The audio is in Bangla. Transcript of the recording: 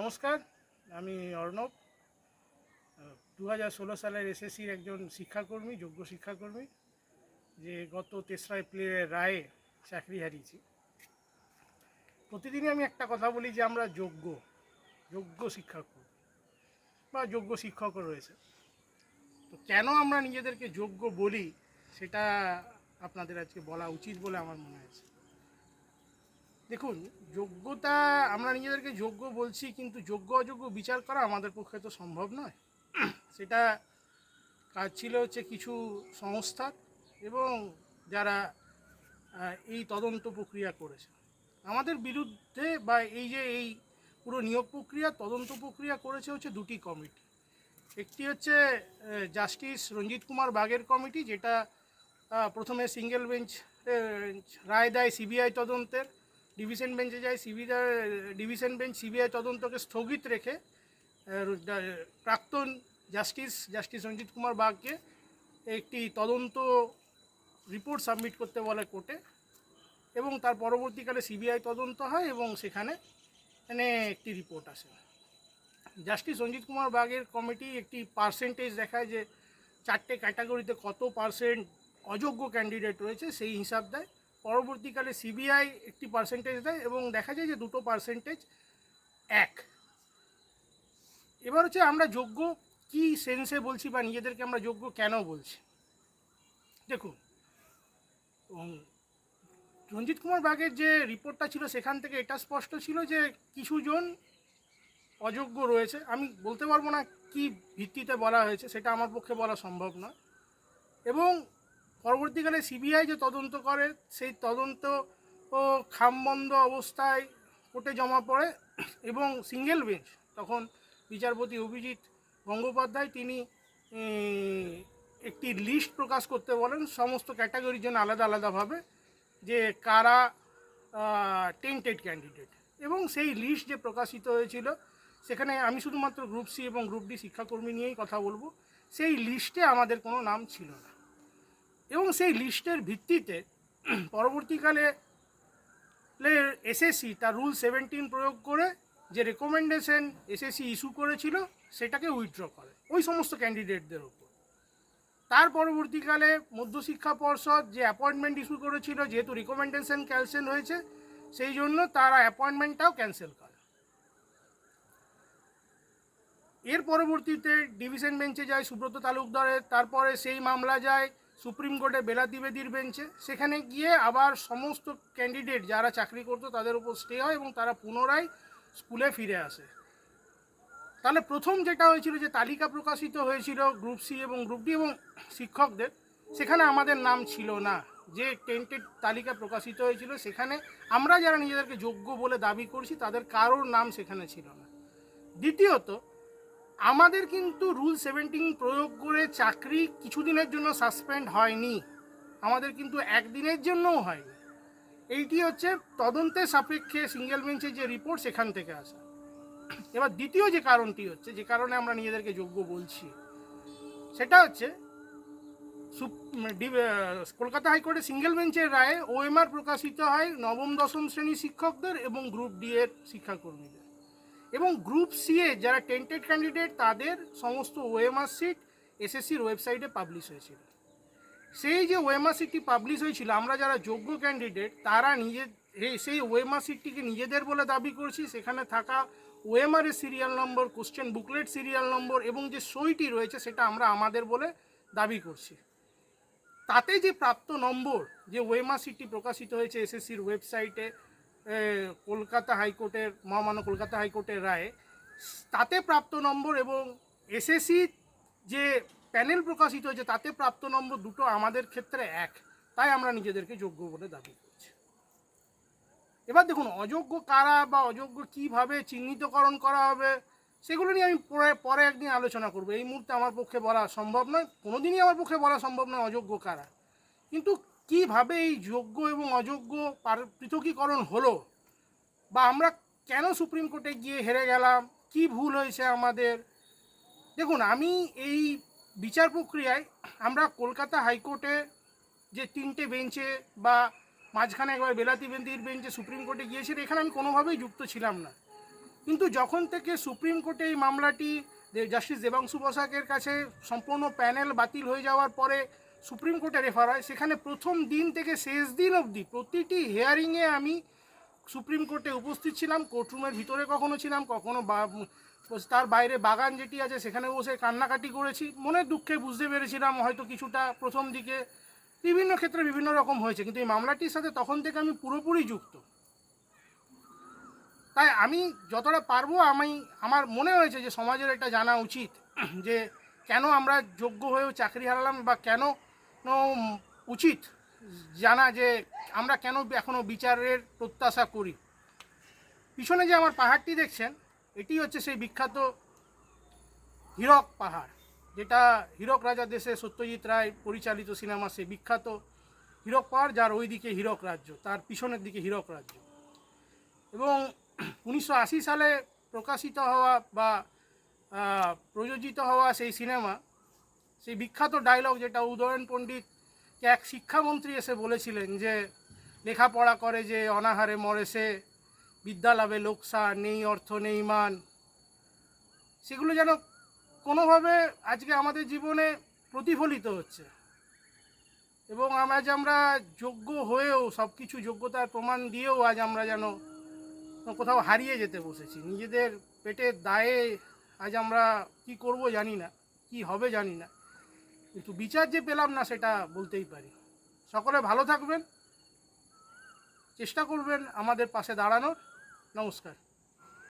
নমস্কার, আমি অর্ণব। দু হাজার ষোলো সালের এসএসসির একজন শিক্ষাকর্মী, যোগ্য শিক্ষাকর্মী, যে গত তেসরা এপ্রিলের রায়ে চাকরি হারিয়েছি। প্রতিদিনই আমি একটা কথা বলি যে আমরা যোগ্য যোগ্য শিক্ষাকর্মী বা যোগ্য শিক্ষকও রয়েছে। তো কেন আমরা নিজেদেরকে যোগ্য বলি, সেটা আপনাদের আজকে বলা উচিত বলে আমার মনে হয়েছে। দেখুন, যোগ্যতা আমরা নিজেদেরকে যোগ্য বলছি, কিন্তু যোগ্য অযোগ্য বিচার করা আমাদের পক্ষে তো সম্ভব নয়। সেটা কাজ ছিল হচ্ছে কিছু সংস্থা এবং যারা এই তদন্ত প্রক্রিয়া করেছে। আমাদের বিরুদ্ধে বা এই যে এই পুরো নিয়োগ প্রক্রিয়া, তদন্ত প্রক্রিয়া করেছে হচ্ছে দুটি কমিটি। একটি হচ্ছে জাস্টিস রঞ্জিত কুমার বাগের কমিটি, যেটা প্রথমে সিঙ্গেল বেঞ্চ রায় দেয় সিবিআই তদন্তের। ডিভিশন বেঞ্চে যায়, সিবিআই, ডিভিশন বেঞ্চ, সিবিআই তদন্তকে স্থগিত রেখে প্রাক্তন জাস্টিস জাস্টিস রঞ্জিত কুমার বাগকে একটি তদন্ত রিপোর্ট সাবমিট করতে বলে কোর্টে এবং তার পরবর্তীকালে সিবিআই তদন্ত হয় এবং সেখানে মানে একটি রিপোর্ট আসে। জাস্টিস রঞ্জিত কুমার বাগের কমিটি একটি পার্সেন্টেজ দেখায় যে চারটে ক্যাটাগরিতে কত পার্সেন্ট অযোগ্য ক্যান্ডিডেট রয়েছে সেই হিসাব দেয়। পরবর্তীকালে সিবিআই একটি পার্সেন্টেজ দেয় এবং দেখা যায় যে দুটো পার্সেন্টেজ এক। এবার হচ্ছে আমরা যোগ্য কি সেন্সে বলছি বা নিজেদেরকে আমরা যোগ্য কেন বলছি? দেখুন রঞ্জিত কুমার বাগের যে রিপোর্টটা ছিল সেখান থেকে এটা স্পষ্ট ছিল যে কিছুজন অযোগ্য রয়েছে। আমি বলতে পারব না কি ভিত্তিতে বলা হয়েছে, সেটা আমার পক্ষে বলা সম্ভব নয়। এবং পরবর্তীকালে সিবিআই যে তদন্ত করে, সেই তদন্ত, ও, খামবন্ধ অবস্থায় কোর্টে জমা পড়ে এবং সিঙ্গেল বেঞ্চ তখন বিচারপতি অভিজিৎ গঙ্গোপাধ্যায় তিনি একটি লিস্ট প্রকাশ করতে বলেন। সমস্ত ক্যাটাগরির জন্য আলাদা আলাদাভাবে যে কারা টেন্টেড ক্যান্ডিডেট এবং সেই লিস্ট যে প্রকাশিত হয়েছিল, সেখানে আমি শুধুমাত্র গ্রুপ সি এবং গ্রুপ ডি শিক্ষাকর্মী নিয়েই কথা বলব। সেই লিস্টে আমাদের কোনো নাম ছিল না। এবং সেই লিস্টের ভিত্তিতে পরবর্তীকালে এসএসসি তার রুল সেভেন্টিন প্রয়োগ করে যে রেকমেন্ডেশন এসএসসি ইস্যু করেছিল, সেটাকে উইথড্র করে ওই সমস্ত ক্যান্ডিডেটদের উপর। তার পরবর্তীকালে মধ্যশিক্ষা পর্ষদ যে অ্যাপয়েন্টমেন্ট ইস্যু করেছিল, যেহেতু রিকমেন্ডেশন ক্যান্সেল হয়েছে, সেই জন্য তারা অ্যাপয়েন্টমেন্টটাও ক্যান্সেল করে। এর পরবর্তীতে ডিভিশন বেঞ্চে যায় সুব্রত তালুকদারের, তারপরে সেই মামলা যায় সুপ্রিম কোর্টে বেলা দ্বিবেদীর বেঞ্চে। সেখানে গিয়ে আবার সমস্ত ক্যান্ডিডেট যারা চাকরি করতো তাদের উপর স্টে হয় এবং তারা পুনরায় স্কুলে ফিরে আসে। তাহলে প্রথম যেটা হয়েছিল যে তালিকা প্রকাশিত হয়েছিল গ্রুপ সি এবং গ্রুপ ডি এবং শিক্ষকদের। সেখানে আমাদের নাম ছিল না। যে টেন্টেড তালিকা প্রকাশিত হয়েছিল, সেখানে আমরা যারা নিজেদেরকে যোগ্য বলে দাবি করছি, তাদের কারোর নাম সেখানে ছিল না। দ্বিতীয়ত আমাদের কিন্তু রুল সেভেন্টিন প্রয়োগ করে চাকরি কিছুদিনের জন্য সাসপেন্ড হয়নি। আমাদের কিন্তু একদিনের জন্যও হয়নি। এইটি হচ্ছে তদন্তের সাপেক্ষে সিঙ্গেল বেঞ্চের যে রিপোর্ট সেখান থেকে আসা। এবার দ্বিতীয় যে কারণটি হচ্ছে, যে কারণে আমরা নিজেদেরকে যোগ্য বলছি, সেটা হচ্ছে কলকাতা হাইকোর্টের সিঙ্গেল বেঞ্চের রায়ে ওএমআর প্রকাশিত হয় নবম, দশম শ্রেণি শিক্ষকদের এবং গ্রুপ ডি এর শিক্ষাকর্মীদের। এবং গ্রুপ সি এ যারা টেন্টেড ক্যান্ডিডেট তাদের সমস্ত ওএমআর সিট এসএসসির ওয়েবসাইটে পাবলিশ হয়েছিল। সেই যে ওএমআর সিটটি পাবলিশ হয়েছিল, আমরা যারা যোগ্য ক্যান্ডিডেট তারা নিজে সেই ওএমআর সিটটিকে নিজেদের বলে দাবি করছি। সেখানে থাকা ওএমআর এর serial number question booklet serial number এবং যে সইটি রয়েছে, সেটা আমরা আমাদের বলে দাবি করছি। তাতে যে প্রাপ্ত নম্বর যে ওয়েমা সিটটি প্রকাশিত হয়েছে এসএসসির ওয়েবসাইটে কলকাতা হাইকোর্টের, মহামান্য কলকাতা হাইকোর্টের রায়ে, তাতে প্রাপ্ত নম্বর এবং এসএসসি যে প্যানেল প্রকাশিত হয়েছে, তাতে প্রাপ্ত নম্বর দুটো আমাদের ক্ষেত্রে এক। তাই আমরা নিজেদেরকে যোগ্য বলে দাবি করছি। এবার দেখুন, অযোগ্য কারা বা অযোগ্য কীভাবে চিহ্নিতকরণ করা হবে, সেগুলো নিয়ে আমি পরে পরে একদিন আলোচনা করব। এই মুহূর্তে আমার পক্ষে বলা সম্ভব নয়, কোনোদিনই আমার পক্ষে বলা সম্ভব নয় অযোগ্য কারা। কিন্তু কীভাবে এই যোগ্য এবং অযোগ্য পৃথকীকরণ হলো? বা আমরা কেন সুপ্রিম কোর্টে গিয়ে হেরে গেলাম? কি ভুল হয়েছে আমাদের? দেখুন, আমি এই বিচার প্রক্রিয়ায় আমরা কলকাতা হাইকোর্টে যে তিনটে বেঞ্চে বা মাঝখানে একবার বেলাতি বেন্দির বেঞ্চে সুপ্রিম কোর্টে গিয়েছিল এখানে আমি কোনোভাবেই যুক্ত ছিলাম না। কিন্তু যখন থেকে সুপ্রিম কোর্টে এই মামলাটি জাস্টিস দেবাংশু বসাকের কাছে সম্পূর্ণ প্যানেল বাতিল হয়ে যাওয়ার পরে সুপ্রিম কোর্টে রেফার হয়, সেখানে প্রথম দিন থেকে শেষ দিন অবধি প্রতিটি হিয়ারিংয়ে আমি সুপ্রিম কোর্টে উপস্থিত ছিলাম কোর্টরুমের ভিতরে কখনো ছিলাম, কখনো তার বাইরে বাগান যেটি আছে সেখানে বসে কান্নাকাটি করেছি। মনের দুঃখে বুঝতে পেরেছিলাম হয়তো কিছুটা প্রথম দিকে। বিভিন্ন ক্ষেত্রে বিভিন্ন রকম হয়েছে, কিন্তু এই মামলাটির সাথে তখন থেকে আমি পুরোপুরি যুক্ত। তাই আমি যতটা পারব আমি, আমার মনে হয়েছে যে সমাজের এটা জানা উচিত যে কেন আমরা যোগ্য হয়েও চাকরি হারালাম বা কেন উচিত জানা যে আমরা কেন এখনও বিচারের প্রত্যাশা করি। পিছনে যে আমার পাহাড়টি দেখছেন, এটি হচ্ছে সেই বিখ্যাত হীরক পাহাড়, যেটা হীরক রাজা দেশে সত্যজিৎ রায় পরিচালিত সিনেমা, সেই বিখ্যাত হীরক পাহাড়, যার ওই দিকে হীরক রাজ্য, তার পিছনের দিকে হীরক রাজ্য। এবং উনিশশো আশি সালে প্রকাশিত হওয়া বা প্রযোজিত হওয়া সেই সিনেমা সেই বিখ্যাত ডায়লগ যেটা উদয়ন পণ্ডিতকে এক শিক্ষামন্ত্রী এসে বলেছিলেন যে, লেখাপড়া করে যে অনাহারে মরে সে বিদ্যা লাভে লোকসা নেই অর্থ, নেই মান। সেগুলো যেন কোনোভাবে আজকে আমাদের জীবনে প্রতিফলিত হচ্ছে। এবং আম- আজ আমরা যোগ্য হয়েও সব কিছু যোগ্যতার প্রমাণ দিয়েও আজ আমরা যেন কোথাও হারিয়ে যেতে বসেছি। নিজেদের পেটের দায়ে আজ আমরা কি করব জানি না, কি হবে জানি না। কিন্তু বিচার যে পেলাম না সেটা বলতেই পারি। সকলে ভালো থাকবেন, চেষ্টা করবেন আমাদের পাশে দাঁড়ানোর। নমস্কার।